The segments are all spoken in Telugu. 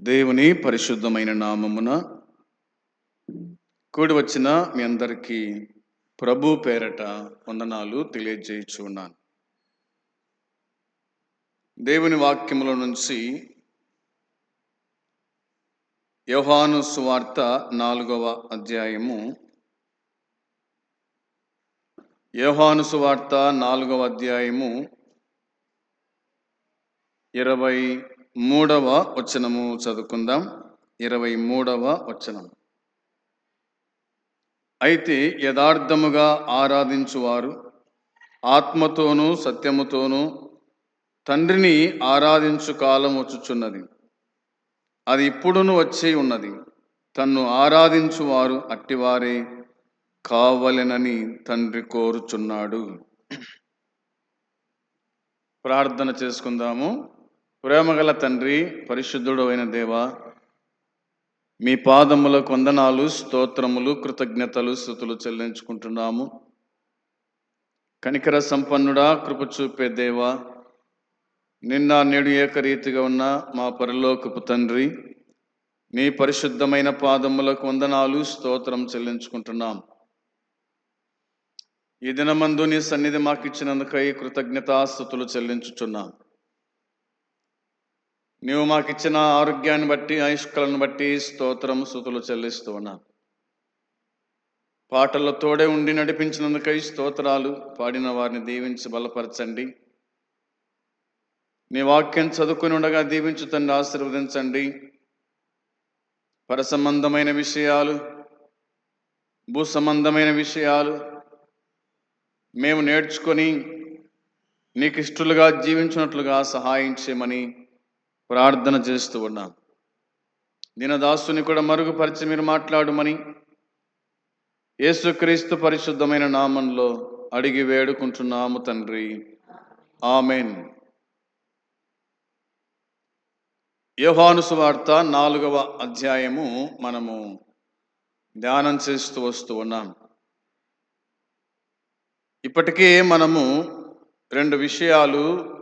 దేవుని పరిశుద్ధమైన నామమున కూడి వచ్చిన మీ అందరికీ ప్రభు పేరట వందనాలు తెలియజేయుచున్నాను దేవుని వాక్యముల నుంచి యోహాను సువార్త నాలుగవ అధ్యాయము యోహాను సువార్త నాలుగవ అధ్యాయము ఇరవై మూడవ వచనము చదువుకుందాం. ఇరవై మూడవ వచనం. అయితే యథార్థముగా ఆరాధించువారు ఆత్మతోనూ సత్యముతోనూ తండ్రిని ఆరాధించు కాలం వచ్చుచున్నది. అది ఇప్పుడును వచ్చి ఉన్నది. తన్ను ఆరాధించువారు అట్టివారే కావలెనని తండ్రి కోరుచున్నాడు. ప్రార్థన చేసుకుందాము. ప్రేమగల తండ్రి పరిశుద్ధుడు అయిన దేవ మీ పాదముల వందనాలు స్తోత్రములు కృతజ్ఞతలు స్థుతులు చెల్లించుకుంటున్నాము. కనికర సంపన్నుడా కృప చూపే దేవా నిన్న నేడు ఏకరీతిగా ఉన్న మా పరిలోకపు తండ్రి మీ పరిశుద్ధమైన పాదములకు వందనాలు స్తోత్రం చెల్లించుకుంటున్నాం. ఈ దినమందు నీ సన్నిధి మాకు ఇచ్చినందుకై కృతజ్ఞతాస్థుతులు చెల్లించుచున్నాం. నీవు మాకు ఇచ్చిన ఆరోగ్యాన్ని బట్టి ఆయుష్కలను బట్టి స్తోత్రం స్థుతులు చెల్లిస్తూ ఉన్నాను. పాటల్లో తోడే ఉండి నడిపించినందుకై స్తోత్రాలు పాడిన వారిని దీవించి బలపరచండి. నీ వాక్యం చదువుకుని ఉండగా దీవించు తండ్రి ఆశీర్వదించండి. పరసంబంధమైన విషయాలు భూ సంబంధమైన విషయాలు మేము నేర్చుకొని నీకు ఇష్టలుగా జీవించినట్లుగా సహాయం చేయమని ప్రార్థన చేస్తూ ఉన్నాం. దీనదాసుని కూడా మరుగుపరిచి మీరు మాట్లాడమని యేసుక్రీస్తు పరిశుద్ధమైన నామంలో అడిగి వేడుకుంటున్నాము తండ్రి. ఆమెన్. యోహాను సువార్త నాలుగవ అధ్యాయము మనము ధ్యానం చేస్తూ వస్తూ ఉన్నాం. ఇప్పటికే మనము రెండు విషయాలు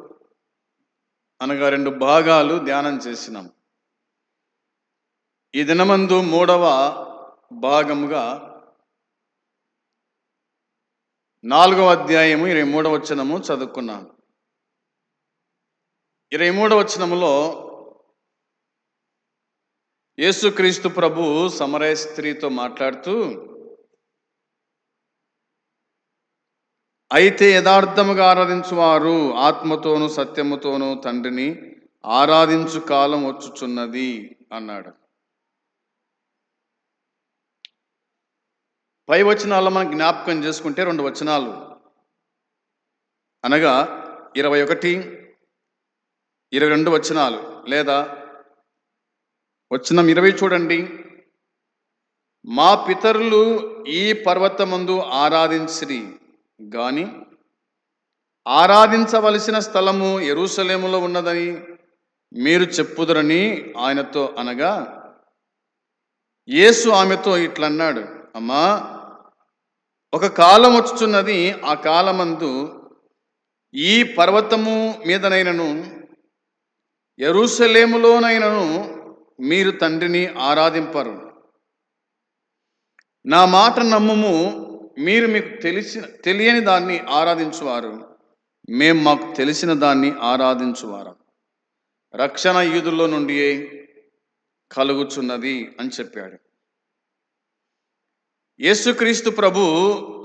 అనగా రెండు భాగాలు ధ్యానం చేసినాం. ఈ దినమందు మూడవ భాగముగా నాలుగవ అధ్యాయము ఇరవై మూడవ వచనము చదువుకున్నాం. ఇరవై మూడవ వచనములో యేసుక్రీస్తు ప్రభు సమరయ స్త్రీతో మాట్లాడుతూ అయితే యథార్థముగా ఆరాధించువారు ఆత్మతోనూ సత్యముతోనూ తండ్రిని ఆరాధించు కాలం వచ్చుచున్నది అన్నాడు. పై వచనాల్లో మనం జ్ఞాపకం చేసుకుంటే రెండు వచనాలు. అనగా ఇరవై ఒకటి ఇరవై రెండు వచనాలు లేదా వచనం ఇరవై చూడండి. మా పితరులు ఈ పర్వతమందు ఆరాధించిరి. గాని ఆరాధించవలసిన స్థలము ఎరుసలేములో ఉన్నదని మీరు చెప్పుదరని ఆయనతో అనగా యేసు ఆమెతో ఇట్లన్నాడు అమ్మా ఒక కాలం వచ్చుచున్నది ఆ కాలమందు ఈ పర్వతము మీదనైనను ఎరుసలేములోనైనను మీరు తండ్రిని ఆరాధింపరు. నా మాట నమ్ముము మీరు మీకు తెలిసిన తెలియని దాన్ని ఆరాధించువారు. మేము మాకు తెలిసిన దాన్ని ఆరాధించువారు. రక్షణ యూదుల్లో నుండి కలుగుచున్నది అని చెప్పాడు. యేసుక్రీస్తు ప్రభు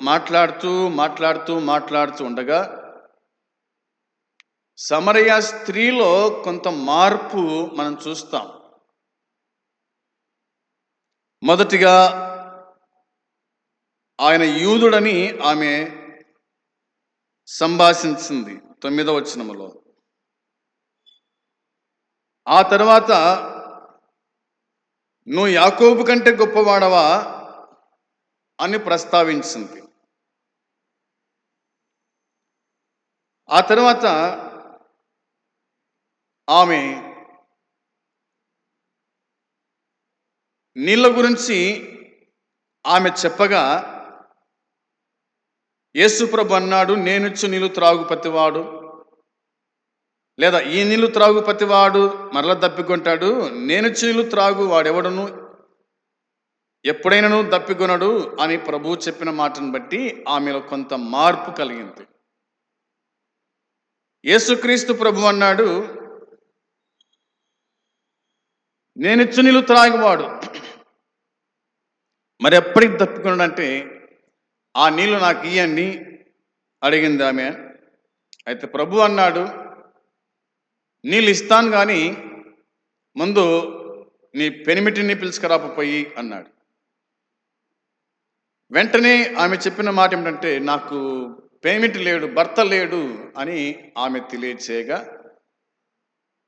మాట్లాడుతూ మాట్లాడుతూ మాట్లాడుతూ ఉండగా సమరయ స్త్రీలో కొంత మార్పు మనం చూస్తాం. మొదటిగా ఆయన యూదుడని ఆమె సంభాషించింది తొమ్మిదవ వచనములో. ఆ తర్వాత నువ్వు యాకోబు కంటే గొప్పవాడవా? అని ప్రస్తావించింది. ఆ తర్వాత ఆమె నీళ్ళ గురించి ఆమె చెప్పగా యేసుప్రభు అన్నాడు నేనుచ్చు నీళ్ళు త్రాగు ప్రతివాడు. లేదా ఈ నీళ్ళు త్రాగు ప్రతివాడు మరల దప్పికొంటాడు. నేనుచ్చు నీళ్ళు త్రాగు వాడెవడను? ఎప్పుడైనాను దప్పికొనడు. అని ప్రభు చెప్పిన మాటను బట్టి ఆమెలో కొంత మార్పు కలిగింది. యేసుక్రీస్తు ప్రభు అన్నాడు నేనిచ్చు నీళ్ళు త్రాగివాడు. మరి ఎప్పటికి దప్పికొనడంటే ఆ నీళ్ళు నాకు ఇయ్యండి అడిగింది ఆమె. అయితే ప్రభు అన్నాడు నీళ్ళు ఇస్తాను కానీ ముందు నీ పెనిమిటిని పిలుచుకురాకపోయి అన్నాడు. వెంటనే ఆమె చెప్పిన మాట ఏమిటంటే నాకు పేమెంట్ లేడు భర్త లేడు అని ఆమె తెలియచేయగా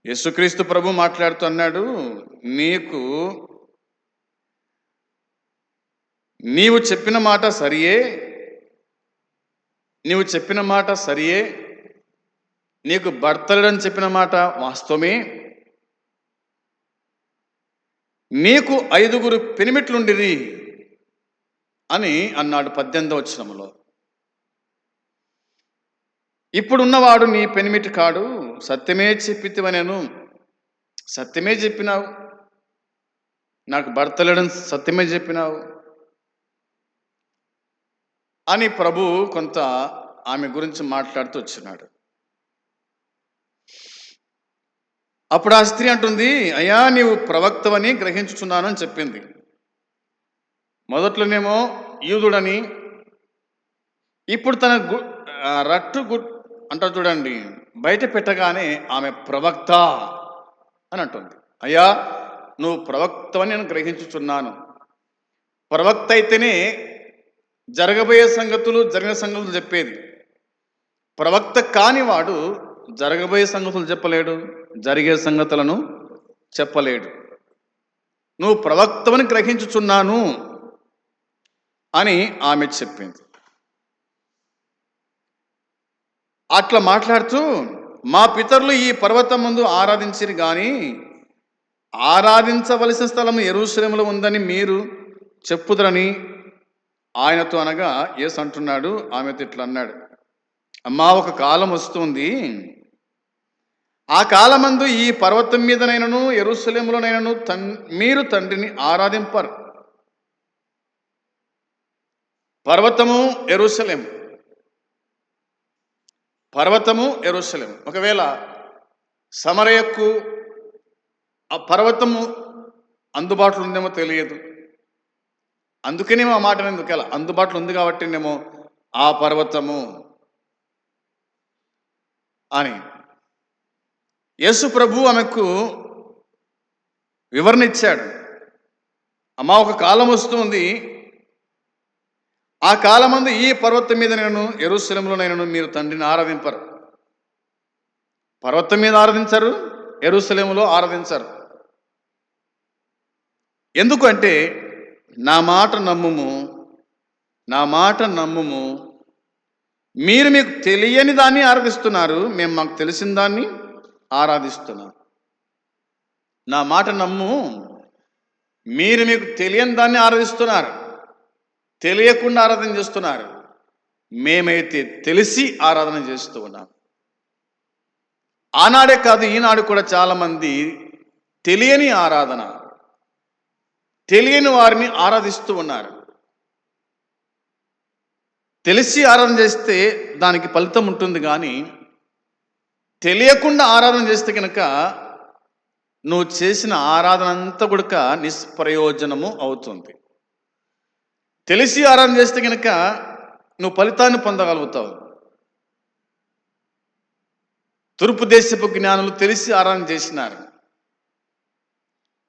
యేసుక్రీస్తు ప్రభు మాట్లాడుతూ అన్నాడు నీకు నీవు చెప్పిన మాట సరియే నీవు చెప్పిన మాట సరియే నీకు భర్తలడని చెప్పిన మాట వాస్తవమే. నీకు ఐదుగురు పెనిమిట్లుండిరి అని అన్నాడు పద్దెనిమిదవ వచ్చినములో ఇప్పుడున్నవాడు నీ పెనిమిటి కాడు సత్యమే చెప్పితివనెను సత్యమే చెప్పినావు. నాకు భర్త లేడని సత్యమే చెప్పినావు. అని ప్రభు కొంత ఆమె గురించి మాట్లాడుతూ వచ్చినాడు. అప్పుడు ఆ స్త్రీ అంటుంది అయ్యా నీవు ప్రవక్తవని గ్రహించుచున్నాను అని చెప్పింది. మొదట్లోనేమో యూదుడని ఇప్పుడు తన గు రట్టు గు అంటారు చూడండి బయట పెట్టగానే ఆమె ప్రవక్త అని అంటుంది. అయ్యా నువ్వు ప్రవక్తవని నేను గ్రహించుచున్నాను. ప్రవక్త అయితేనే జరగబోయే సంగతులు జరిగిన సంగతులు చెప్పేది. ప్రవక్త కాని వాడు జరగబోయే సంగతులు చెప్పలేడు జరిగే సంగతులను చెప్పలేడు. నువ్వు ప్రవక్తవని గ్రహించుచున్నాను అని ఆమె చెప్పింది. అట్లా మాట్లాడుతూ మా పితరులు ఈ పర్వతం ముందు ఆరాధించిరు కానీ ఆరాధించవలసిన స్థలం ఎరుశ్రమలో ఉందని మీరు చెప్పుదరని ఆయనతో అనగా ఏసు అంటున్నాడు ఆమెతో ఇట్లా అన్నాడు. అమ్మా ఒక కాలం వస్తుంది. ఆ కాలమందు ఈ పర్వతం మీదనైనను ఎరుసలేములోనైనను తన్ మీరు తండ్రిని ఆరాధింపరు. పర్వతము ఎరుసలేం పర్వతము ఎరుసలేం ఒకవేళ సమరయకు ఆ పర్వతము అందుబాటులో ఉందేమో తెలియదు. అందుకనేమో ఆ మాట ఎందుకు అందుబాటులో ఉంది కాబట్టినేమో ఆ పర్వతము అని. యేసు ప్రభు ఆమెకు వివరణ ఇచ్చాడు. అమ్మా ఒక కాలం వస్తుంది. ఆ కాలమందు ఈ పర్వతం మీద నేను ఎరుసలంలోనైనా మీరు తండ్రిని ఆరాధింపరు. పర్వతం మీద ఆరాధించరు ఎరుసలేములో ఆరాధించరు. ఎందుకంటే నా మాట నమ్ముము నా మాట నమ్ముము. మీరు మీకు తెలియని దాన్ని ఆరాధిస్తున్నారు మేము మాకు తెలిసిన దాన్ని ఆరాధిస్తున్నాం. నా మాట నమ్ము మీరు మీకు తెలియని దాన్ని ఆరాధిస్తున్నారు తెలియకుండా ఆరాధన చేస్తున్నారు. మేమైతే తెలిసి ఆరాధన చేస్తూ ఉన్నాం. ఆనాడే కాదు ఈనాడు కూడా చాలామంది తెలియని ఆరాధన. తెలియని వారిని ఆరాధిస్తూ ఉన్నారు. తెలిసి ఆరాధన చేస్తే దానికి ఫలితం ఉంటుంది కానీ తెలియకుండా ఆరాధన చేస్తే కనుక నువ్వు చేసిన ఆరాధన అంతా కూడా నిష్ప్రయోజనము అవుతుంది. తెలిసి ఆరాధన చేస్తే కనుక నువ్వు ఫలితాన్ని పొందగలుగుతావు. తూర్పు దేశపు జ్ఞానులు తెలిసి ఆరాధన చేసినారు.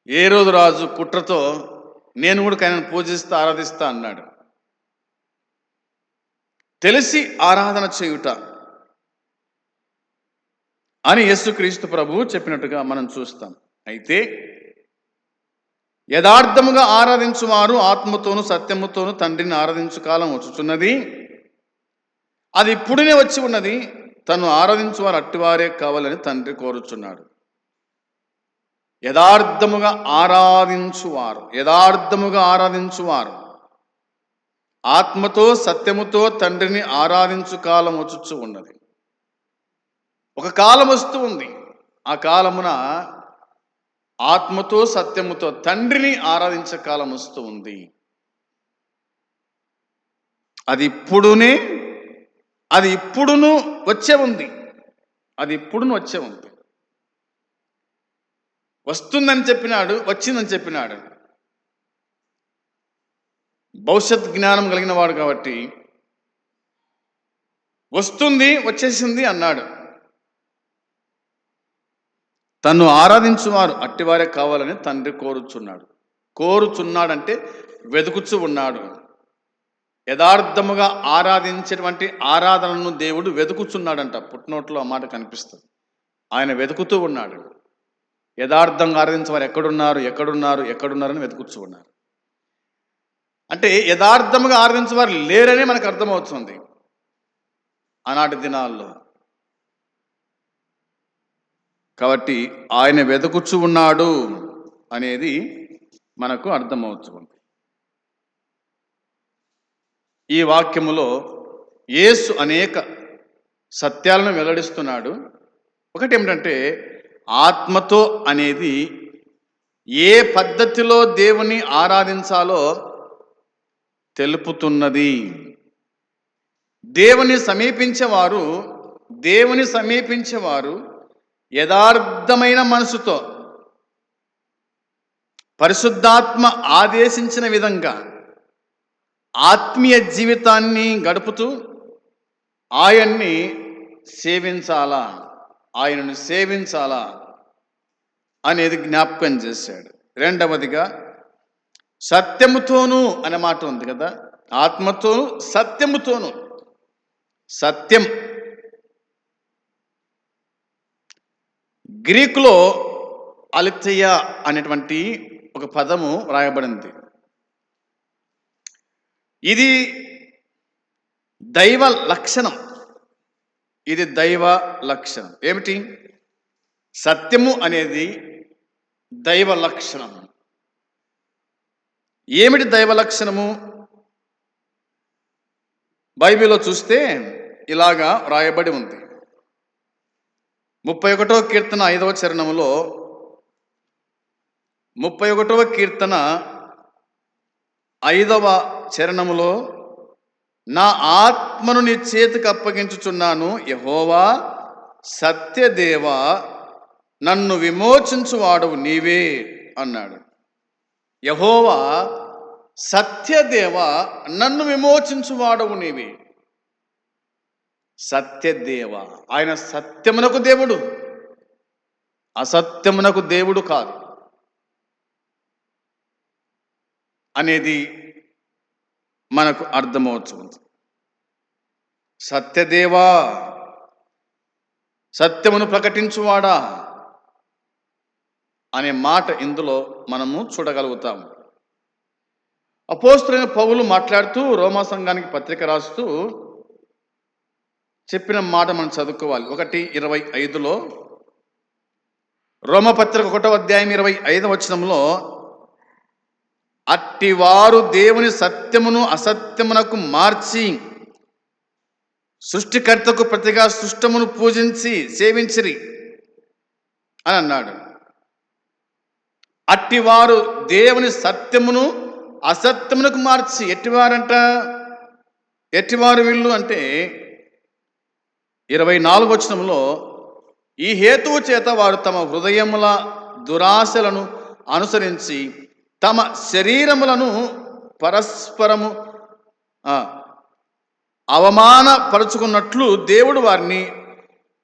ఏ రోజు రాజు కుట్రతో నేను కూడా ఆయనను పూజిస్తా ఆరాధిస్తా అన్నాడు. తెలిసి ఆరాధన చేయుట అని యేసుక్రీస్తు ప్రభువు చెప్పినట్టుగా మనం చూస్తాం. అయితే యథార్థముగా ఆరాధించువారు ఆత్మతోను సత్యముతోను తండ్రిని ఆరాధించు కాలం వచ్చుచున్నది. అది ఇప్పుడునే వచ్చి ఉన్నది. తను ఆరాధించువారు అట్టివారే కావాలని తండ్రి కోరుచున్నాడు. యథార్థముగా ఆరాధించువారు యథార్థముగా ఆరాధించువారు. ఆత్మతో సత్యముతో తండ్రిని ఆరాధించు కాలం వచ్చు ఉన్నది. ఒక కాలం వస్తూ ఉంది. ఆ కాలమున ఆత్మతో సత్యముతో తండ్రిని ఆరాధించే కాలం వస్తూ ఉంది. అది ఇప్పుడునే అది ఇప్పుడును వచ్చే ఉంది. అది ఇప్పుడును వచ్చే ఉంది. వస్తుందని చెప్పినాడు వచ్చిందని చెప్పినాడు. భవిష్యత్ జ్ఞానం కలిగిన వాడు కాబట్టి వస్తుంది వచ్చేసింది అన్నాడు. తను ఆరాధించువారు అట్టివారే కావాలని తండ్రి కోరుచున్నాడు. కోరుచున్నాడంటే వెతుకుచు ఉన్నాడు. యథార్థముగా ఆరాధించేటువంటి ఆరాధనను దేవుడు వెతుకుచున్నాడంట. పుట్టినోట్లో ఆ మాట కనిపిస్తుంది. ఆయన వెతుకుతూ ఉన్నాడు. యథార్థంగా ఆరాధించేవారు ఎక్కడున్నారు ఎక్కడున్నారు ఎక్కడున్నారని వెతుకుచ్చు ఉన్నారు. అంటే యథార్థముగా ఆరాధించేవారు లేరనే మనకు అర్థమవుతుంది. ఆనాటి దినాల్లో. కాబట్టి ఆయన వెతుకుచ్చు ఉన్నాడు అనేది మనకు అర్థమవుతుంది. ఈ వాక్యములో యేసు అనేక సత్యాలను వెల్లడిస్తున్నాడు. ఒకటి ఏమిటంటే ఆత్మతో అనేది ఏ పద్ధతిలో దేవుని ఆరాధించాలో తెలుపుతున్నది. దేవుని సమీపించేవారు దేవుని సమీపించేవారు యథార్థమైన మనసుతో పరిశుద్ధాత్మ ఆదేశించిన విధంగా ఆత్మీయ జీవితాన్ని గడుపుతూ ఆయన్ని సేవించాలా? ఆయనను సేవించాలా అనేది జ్ఞాపకం చేశాడు. రెండవదిగా సత్యముతోనూ అనే మాట ఉంది కదా ఆత్మతోను సత్యముతోనూ. సత్యం. గ్రీకులో అలితయ అనేటువంటి ఒక పదము రాయబడింది ఇది దైవ లక్షణం. ఇది దైవ లక్షణం. ఏమిటి? సత్యము అనేది దైవ లక్షణం. ఏమిటి దైవ లక్షణము? బైబిల్లో చూస్తే ఇలాగా వ్రాయబడి ఉంది. ముప్పై ఒకటవ కీర్తన ఐదవ చరణములో ముప్పై ఒకటవ కీర్తన ఐదవ చరణములో నా ఆత్మను నీ చేతికి అప్పగించుచున్నాను యహోవా సత్యదేవ నన్ను విమోచించువాడవు నీవే అన్నాడు. యహోవా సత్యదేవ నన్ను విమోచించువాడవు నీవే. సత్యదేవ ఆయన సత్యమునకు దేవుడు. అసత్యమునకు దేవుడు కాదు. అనేది మనకు అర్థమవుతుంది. సత్యదేవా సత్యమును ప్రకటించువాడా అనే మాట ఇందులో మనము చూడగలుగుతాము అపోస్తులైన పౌలు మాట్లాడుతూ రోమా సంఘానికి పత్రిక రాస్తూ చెప్పిన మాట మనం చదువుకోవాలి. ఒకటి ఇరవై ఐదులో రోమపత్రిక ఒకటో అధ్యాయం ఇరవై ఐదవ వచనంలో అట్టివారు దేవుని సత్యమును అసత్యమునకు మార్చి సృష్టికర్తకు ప్రతిగా సృష్టమును పూజించి సేవించిరి అని అన్నాడు. అట్టివారు దేవుని సత్యమును అసత్యమునకు మార్చి ఎట్టివారంట? ఎట్టివారు వీళ్ళు అంటే ఇరవై నాలుగు వచనంలో ఈ హేతువు చేత వారు తమ హృదయముల దురాశలను అనుసరించి తమ శరీరములను పరస్పరము అవమానపరుచుకున్నట్లు దేవుడు వారిని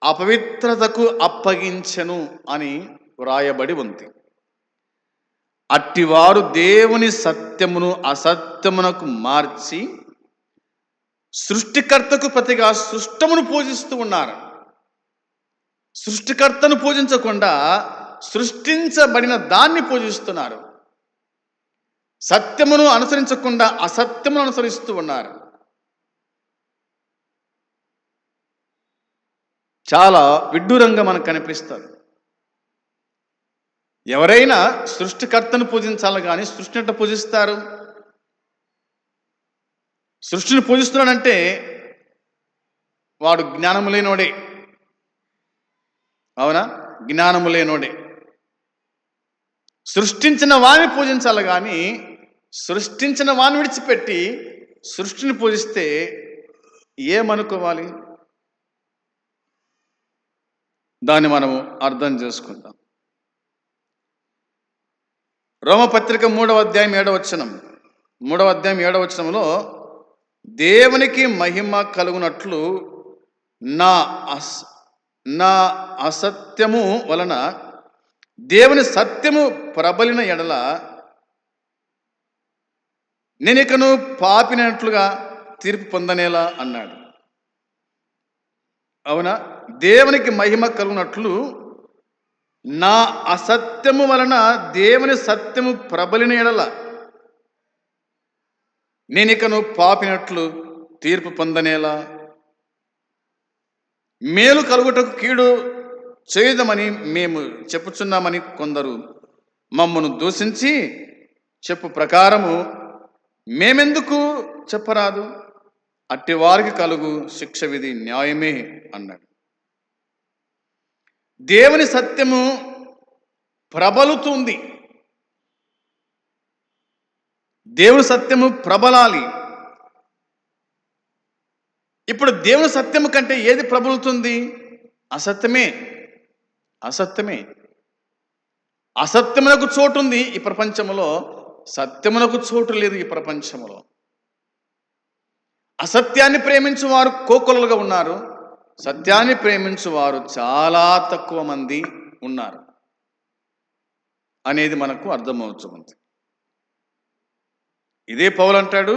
అపవిత్రతకు అప్పగించెను అని వ్రాయబడి ఉంది. అట్టివారు దేవుని సత్యమును అసత్యమునకు మార్చి సృష్టికర్తకు ప్రతిగా సృష్టమును పూజిస్తూ ఉన్నారు. సృష్టికర్తను పూజించకుండా సృష్టించబడిన దాన్ని పూజిస్తున్నారు. సత్యమును అనుసరించకుండా అసత్యమును అనుసరిస్తూ ఉన్నారు. చాలా విడ్డూరంగా మనకు కనిపిస్తారు. ఎవరైనా సృష్టికర్తను పూజించాలి కానీ సృష్టిని ఎట్ట పూజిస్తారు? సృష్టిని పూజిస్తున్నాడంటే వాడు జ్ఞానము లేనోడే. అవునా? జ్ఞానము లేనోడే. సృష్టించిన వారిని పూజించాలి కానీ సృష్టించిన వాని విడిచిపెట్టి సృష్టిని పూజిస్తే ఏమనుకోవాలి? దాన్ని మనము అర్థం చేసుకుందాం. రోమపత్రిక మూడవ అధ్యాయం ఏడవ వచనం. మూడవ అధ్యాయం ఏడవ వచనంలో దేవునికి మహిమ కలుగునట్లు నా అస్ నా అసత్యము వలన దేవుని సత్యము ప్రబలిన ఎడల నేను ఇకను పాపినట్లుగా తీర్పు పొందనేలా అన్నాడు. అవునా? దేవునికి మహిమ కలుగునట్లు నా అసత్యము వలన దేవుని సత్యము ప్రబలిన ఎడల నేను ఇకను పాపినట్లు తీర్పు పొందనేలా మేలు కలుగుటకు కీడు చేయదమని మేము చెప్పుచున్నామని కొందరు మమ్మను దూషించి చెప్పు ప్రకారము మేమెందుకు చెప్పరాదు? అట్టి వారికి కలుగు శిక్ష విధి న్యాయమే అన్నాడు. దేవుని సత్యము ప్రబలుతుంది. దేవుని సత్యము ప్రబలాలి. ఇప్పుడు దేవుని సత్యము కంటే ఏది ప్రబలుతుంది? అసత్యమే. అసత్యమే. అసత్యమునకు చోటుంది ఈ ప్రపంచంలో సత్యమునకు చోటు లేదు ఈ ప్రపంచంలో. అసత్యాన్ని ప్రేమించు వారు కోకొలలుగా ఉన్నారు. సత్యాన్ని ప్రేమించు వారు చాలా తక్కువ మంది ఉన్నారు అనేది మనకు అర్థమవుతుంది. ఇదే పౌలు అంటాడు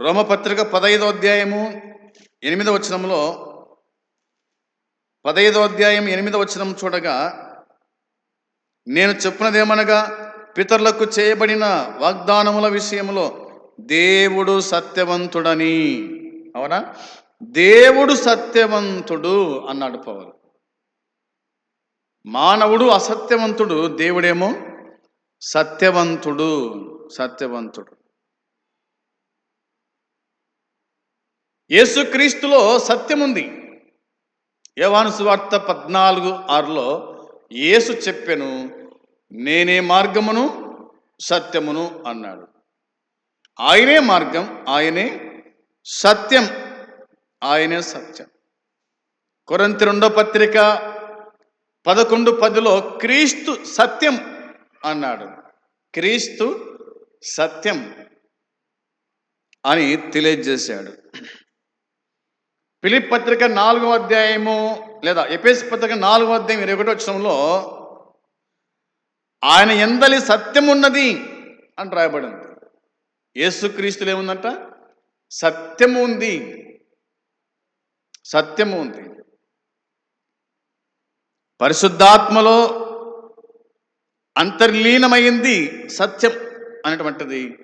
రోమపత్రిక పదైదో అధ్యాయము ఎనిమిదో వచనంలో పదైదో అధ్యాయం ఎనిమిదో వచనం చూడగా నేను చెప్పినదేమనగా పితరులకు చేయబడిన వాగ్దానముల విషయంలో దేవుడు సత్యవంతుడని. అవునా? దేవుడు సత్యవంతుడు అన్నాడు పౌరు మానవుడు అసత్యవంతుడు దేవుడేమో సత్యవంతుడు సత్యవంతుడు. యేసుక్రీస్తులో సత్యం ఉంది యోవాను సువార్త పద్నాలుగు ఆరులో యేసు చెప్పెను నేనే మార్గమును సత్యమును అన్నాడు. ఆయనే మార్గం ఆయనే సత్యం ఆయనే సత్యం. కొరంతి రెండో పత్రిక పదకొండు పదిలో క్రీస్తు సత్యం అన్నాడు. క్రీస్తు సత్యం అని తెలియజేశాడు. ఫిలిప్ పత్రిక నాలుగో అధ్యాయము లేదా ఎపిఎస్ పత్రిక నాలుగో అధ్యాయం ఇరవై ఒకటో వచ్చంలో ఆయన ఎందలి సత్యం ఉన్నది అని రాయబడింది. యేసుక్రీస్తులు ఏముందంట? సత్యము ఉంది. సత్యము ఉంది. పరిశుద్ధాత్మలో అంతర్లీనమైంది సత్యం అనేటువంటిది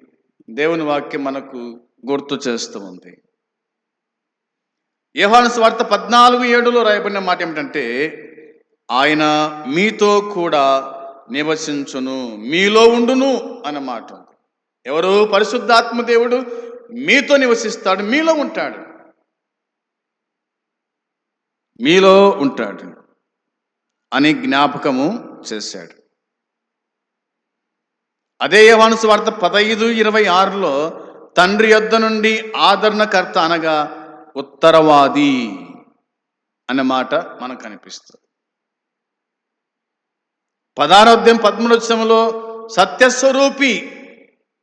దేవుని వాక్యం మనకు గుర్తు చేస్తూ ఉంది. యోహాను స్వార్థ పద్నాలుగు ఏడులో రాయబడిన మాట ఏమిటంటే ఆయన మీతో కూడా నివసించును మీలో ఉండును అన్న మాట. ఉంది ఎవరు పరిశుద్ధాత్మ దేవుడు? మీతో నివసిస్తాడు మీలో ఉంటాడు. మీలో ఉంటాడు అని జ్ఞాపకము చేశాడు. అదే యోహాను వార్త పదహైదు ఇరవై ఆరులో తండ్రి యొద్ద నుండి ఆదరణకర్త అనగా ఉత్తరవాది అన్నమాట మాట మనకు కనిపిస్తుంది పదారోధ్యం పద్మనోత్సవంలో సత్యస్వరూపి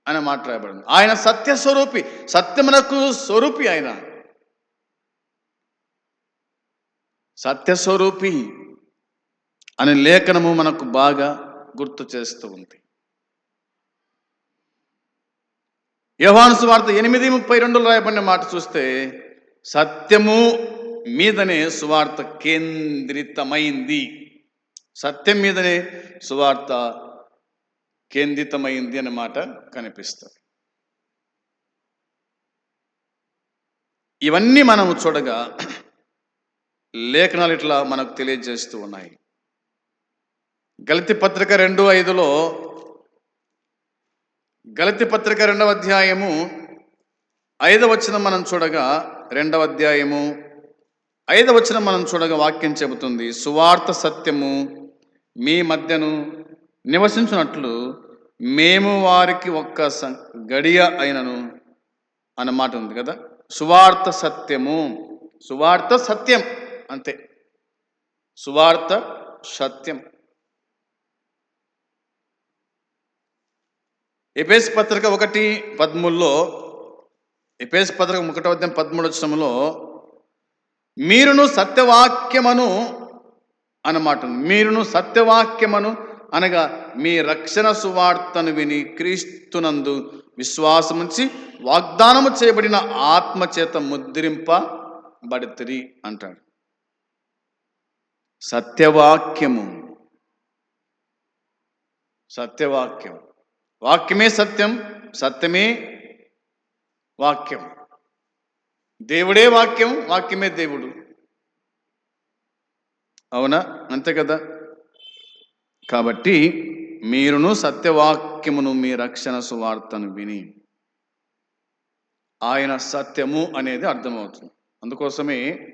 అని మాట రాయబడింది. ఆయన సత్యస్వరూపి సత్యమునకు స్వరూపి ఆయన. సత్యస్వరూపి అనే లేఖనము మనకు బాగా గుర్తు చేస్తూ ఉంది. యోహాను వార్త ఎనిమిది ముప్పై రెండులో రాయబడిన మాట చూస్తే సత్యము మీదనే సువార్త కేంద్రితమైంది. సత్యం మీదనే సువార్త కేంద్రితమైంది అన్నమాట కనిపిస్తుంది. ఇవన్నీ మనం చూడగా లేఖనాలు ఇట్లా మనకు తెలియజేస్తూ ఉన్నాయి. గలతి పత్రిక రెండు ఐదులో గలతి పత్రిక రెండవ అధ్యాయము ఐదవ వచనం మనం చూడగా రెండవ అధ్యాయము ఐదవ వచనం మనం చూడగా వాక్యం చెబుతుంది సువార్త సత్యము మీ మధ్యను నివసించినట్లు మేము వారికి ఒక్క సం- గడియ అయినను అన్నమాట ఉంది కదా? సువార్త సత్యము. సువార్త సత్యం అంతే. సువార్త సత్యం. ఎపేస్ పత్రిక ఒకటి పదమూడులో ఎపేస్ పత్రిక ఒకటో అధ్యాయం పదమూడు వచ్చంలో మీరును సత్యవాక్యమును అన్నమాట మీరును సత్యవాక్యమును అనగా మీ రక్షణ సువార్తను విని క్రీస్తునందు విశ్వాసముంచి వాగ్దానము చేయబడిన ఆత్మ చేత ముద్రింపబడితిరి అంటాడు. సత్యవాక్యము. సత్యవాక్యం. వాక్యమే సత్యం సత్యమే వాక్యం. దేవుడే వాక్యం వాక్యమే దేవుడు. అవునా? అంతే కదా? కాబట్టి మీరును సత్యవాక్యమును మీ రక్షణ సువార్తను విని ఆయన సత్యము అనేది అర్థమవుతుంది. అందుకోసమే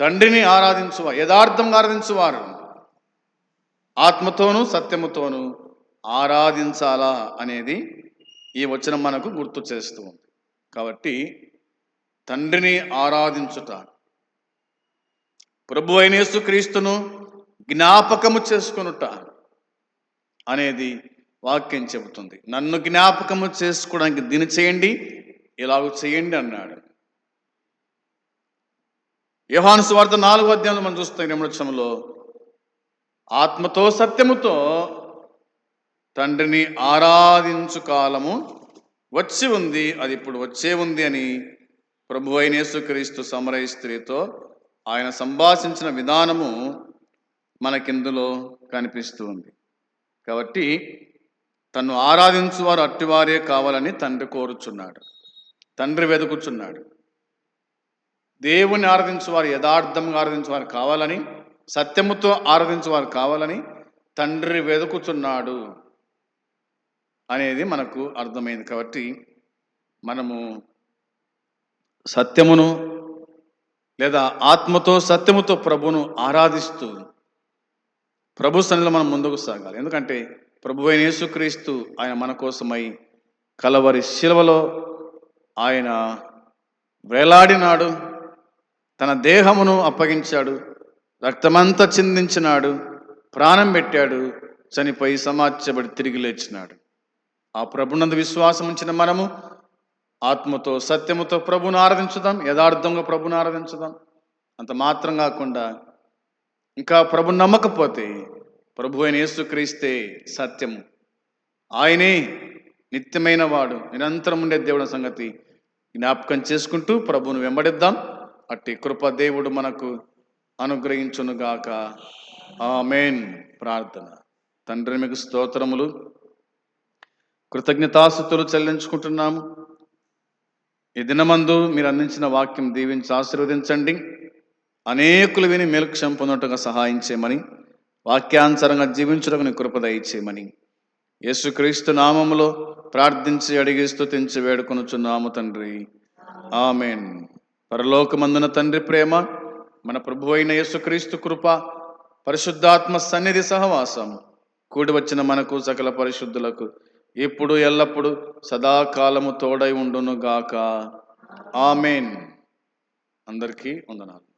తండ్రిని ఆరాధించువారు యథార్థంగా ఆరాధించువారు. ఆత్మతోనూ సత్యముతోనూ ఆరాధించాలా అనేది ఈ వచనం మనకు గుర్తు చేస్తూ ఉంది. కాబట్టి తండ్రిని ఆరాధించుట ప్రభు అయిన యేసుక్రీస్తును జ్ఞాపకము చేసుకొనుట అనేది వాక్యం చెబుతుంది. నన్ను జ్ఞాపకము చేసుకోవడానికి దీని చేయండి ఇలాగ చేయండి అన్నాడు. యోహాను స్వార్థ నాలుగో అధ్యాయంలో మనం చూస్తాం నిమిషంలో ఆత్మతో సత్యముతో తండ్రిని ఆరాధించు కాలము వచ్చి ఉంది అది ఇప్పుడు వచ్చే ఉంది అని ప్రభు అయిన యేసుక్రీస్తు సమరయ స్త్రీతో ఆయన సంభాషించిన విధానము మనకిందులో కనిపిస్తూ ఉంది కాబట్టి తను ఆరాధించువారు అట్టివారే కావాలని తండ్రి కోరుచున్నాడు. తండ్రి వెతుకుచున్నాడు దేవుని ఆరాధించువారు యథార్థంగా ఆరాధించేవారు కావాలని సత్యముతో ఆరాధించేవారు కావాలని తండ్రి వెతుకుచున్నాడు అనేది మనకు అర్థమైంది. కాబట్టి మనము సత్యమును లేదా ఆత్మతో సత్యముతో ప్రభును ఆరాధిస్తూ ప్రభు సన్నిలో మనం ముందుకు సాగాలి. ఎందుకంటే ప్రభు అయిన యేసుక్రీస్తు ఆయన మన కోసమై కలవరి శిలవలో ఆయన వేలాడినాడు తన దేహమును అప్పగించాడు రక్తమంతా చిందించినాడు ప్రాణం పెట్టాడు చనిపోయి సమాధ్యబడి తిరిగి లేచినాడు. ఆ ప్రభునందు విశ్వాసం ఉంచిన మనము ఆత్మతో సత్యముతో ప్రభుని ఆరాధించుదాం యథార్థంగా ప్రభుని ఆరాధించుదాం. అంత మాత్రం కాకుండా ఇంకా ప్రభు నమ్మకపోతే ప్రభు అయిన యేసుక్రీస్తే సత్యము. ఆయనే నిత్యమైన వాడు నిరంతరం ఉండే దేవుడి సంగతి జ్ఞాపకం చేసుకుంటూ ప్రభువును వెంబడిద్దాం. అట్టి కృప దేవుడు మనకు అనుగ్రహించునుగాక. ఆమెన్. ప్రార్థన. తండ్రి మీకు స్తోత్రములు. కృతజ్ఞతాసుతులు చెల్లించుకుంటున్నాము. ఈ దినమందు మీరు అందించిన వాక్యం దీవించి ఆశీర్వదించండి. అనేకులు విని మేలుక్షం పొందటంగా సహాయం చేయమని వాక్యాంతరంగా జీవించడానికి నీ కృప యేసుక్రీస్తు నామములో ప్రార్థించి అడిగి స్తుతించి వేడుకొనుచున్నాము తండ్రి. ఆమెన్. పరలోకమందున తండ్రి ప్రేమ మన ప్రభు అయిన యేసుక్రీస్తు కృప పరిశుద్ధాత్మ సన్నిధి సహవాసం కూడి వచ్చిన మనకు సకల పరిశుద్ధులకు ఇప్పుడు ఎల్లప్పుడు సదాకాలము తోడై ఉండును గాక ఆమెన్. అందరికీ వందనాలు.